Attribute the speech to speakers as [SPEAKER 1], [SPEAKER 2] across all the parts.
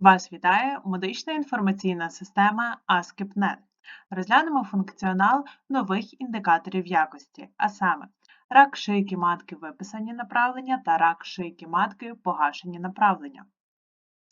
[SPEAKER 1] Вас вітає медична інформаційна система ASCIP.NET. Розглянемо функціонал нових індикаторів якості, а саме рак шийки матки виписані направлення та рак шийки матки погашені направлення.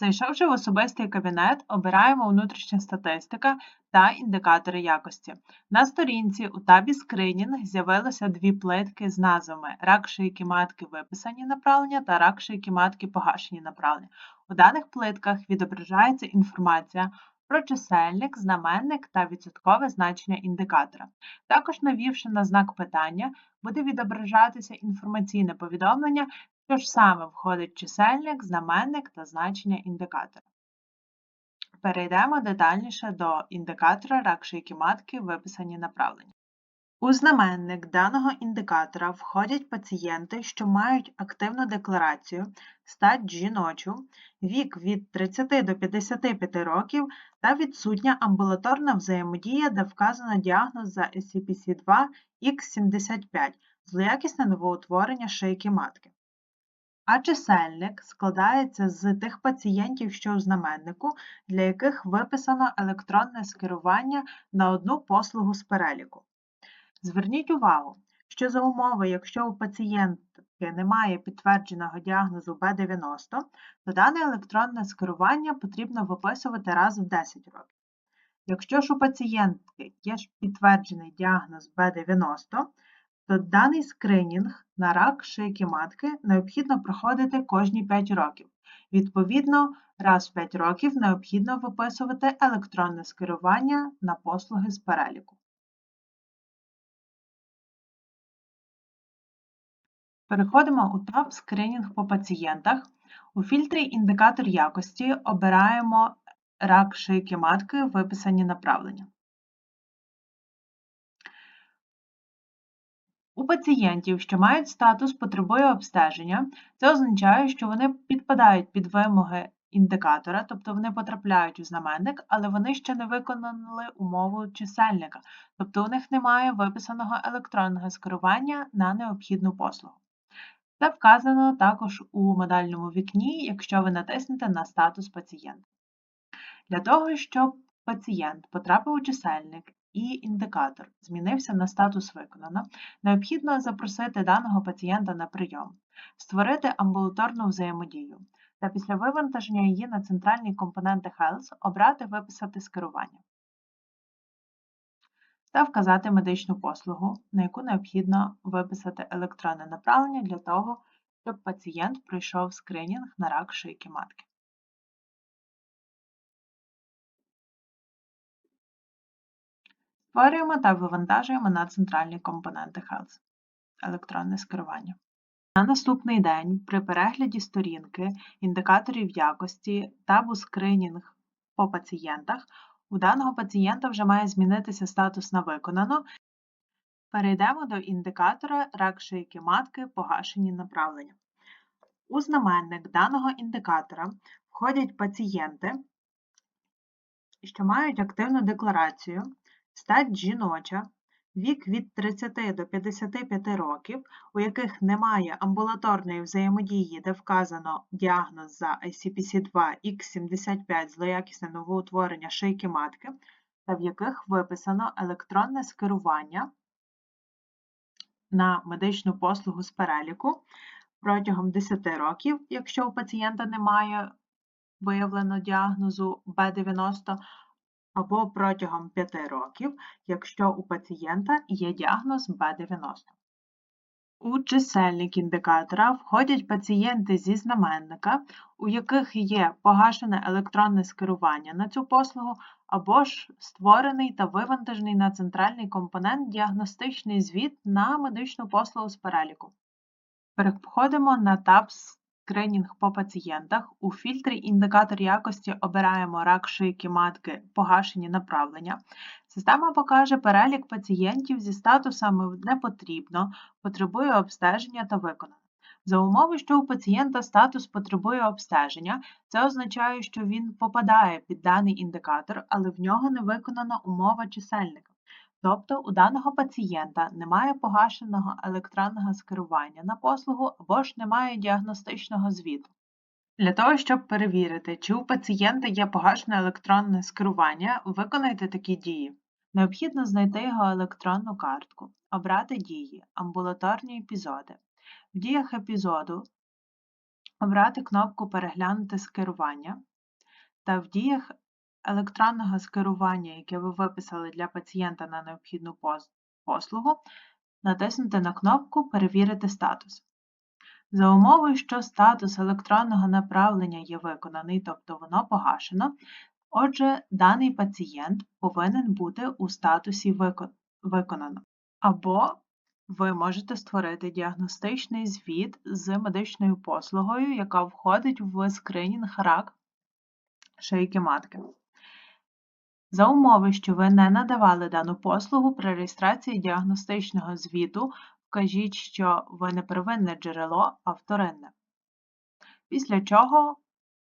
[SPEAKER 1] Зайшовши в особистий кабінет, обираємо внутрішня статистика та індикатори якості. На сторінці у табі Скринінг з'явилися дві плитки з назвами Рак шийки матки виписані направлення та рак шийки матки погашені направлення. У даних плитках відображається інформація про чисельник, знаменник та відсоткове значення індикатора. Також, навівши на знак питання, буде відображатися інформаційне повідомлення, що ж саме входить чисельник, знаменник та значення індикатора. Перейдемо детальніше до індикатора рак шийки матки виписані направлення. У знаменник даного індикатора входять пацієнти, що мають активну декларацію, стать жіночу, вік від 30 до 55 років та відсутня амбулаторна взаємодія, де вказано діагноз за SCPC2 X75 злоякісне новоутворення шийки матки. А чисельник складається з тих пацієнтів, що у знаменнику, для яких виписано електронне скерування на одну послугу з переліку. Зверніть увагу, що за умови, якщо у пацієнтки немає підтвердженого діагнозу Б90, то дане електронне скерування потрібно виписувати раз в 10 років. Якщо ж у пацієнтки є підтверджений діагноз Б90, то даний скринінг на рак шийки матки необхідно проходити кожні 5 років. Відповідно, раз в 5 років необхідно виписувати електронне скерування на послуги з переліку. Переходимо у таб Скринінг по пацієнтах. У фільтрі Індикатор якості обираємо рак шийки матки, виписані направлення. У пацієнтів, що мають статус потребує обстеження, це означає, що вони підпадають під вимоги індикатора, тобто вони потрапляють у знаменник, але вони ще не виконали умову чисельника, тобто у них немає виписаного електронного скерування на необхідну послугу. Це вказано також у модальному вікні, якщо ви натиснете на статус пацієнта. Для того, щоб пацієнт потрапив у чисельник і індикатор змінився на статус виконано, необхідно запросити даного пацієнта на прийом, створити амбулаторну взаємодію та після вивантаження її на центральні компоненти Health обрати Виписати скерування та вказати медичну послугу, на яку необхідно виписати електронне направлення для того, щоб пацієнт пройшов скринінг на рак шийки матки. Створюємо та вивантажуємо на центральні компоненти Health електронне скерування. На наступний день при перегляді сторінки індикаторів якості табу скринінг по пацієнтах у даного пацієнта вже має змінитися статус на виконано. Перейдемо до індикатора рак шийки матки погашені направлення. У знаменник даного індикатора входять пацієнти, що мають активну декларацію, стать жіноча, вік від 30 до 55 років, у яких немає амбулаторної взаємодії, де вказано діагноз за ICPC2 X75 злоякісне новоутворення шийки матки, та в яких виписано електронне скерування на медичну послугу з переліку протягом 10 років, якщо у пацієнта немає виявлено діагнозу B90, або протягом 5 років, якщо у пацієнта є діагноз Б90. У чисельник індикатора входять пацієнти зі знаменника, у яких є погашене електронне скерування на цю послугу, або ж створений та вивантажений на центральний компонент діагностичний звіт на медичну послугу з переліку. Переходимо на таб Скринінг по пацієнтах. У фільтрі Індикатор якості обираємо рак шийки матки погашені направлення. Система покаже перелік пацієнтів зі статусами не потрібно, потребує обстеження та виконано. За умови, що у пацієнта статус потребує обстеження, це означає, що він попадає під даний індикатор, але в нього не виконана умова чисельника. Тобто у даного пацієнта немає погашеного електронного скерування на послугу або ж немає діагностичного звіту. Для того, щоб перевірити, чи у пацієнта є погашене електронне скерування, виконайте такі дії. Необхідно знайти його електронну картку, обрати дії, амбулаторні епізоди. В діях епізоду обрати кнопку Переглянути скерування та в діях електронного скерування, яке ви виписали для пацієнта на необхідну послугу, натиснути на кнопку Перевірити статус. За умовою, що статус електронного направлення є виконаний, тобто воно погашено, отже, даний пацієнт повинен бути у статусі виконано. Або ви можете створити діагностичний звіт з медичною послугою, яка входить в скринінг рак шийки матки. За умови, що ви не надавали дану послугу при реєстрації діагностичного звіту, вкажіть, що ви не первинне джерело, а вторинне. Після чого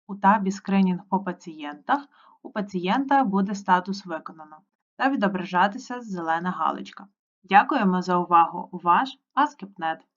[SPEAKER 1] у табі Скринінг по пацієнтах у пацієнта буде статус виконано та відображатися зелена галочка. Дякуємо за увагу! Ваш Аскепнет.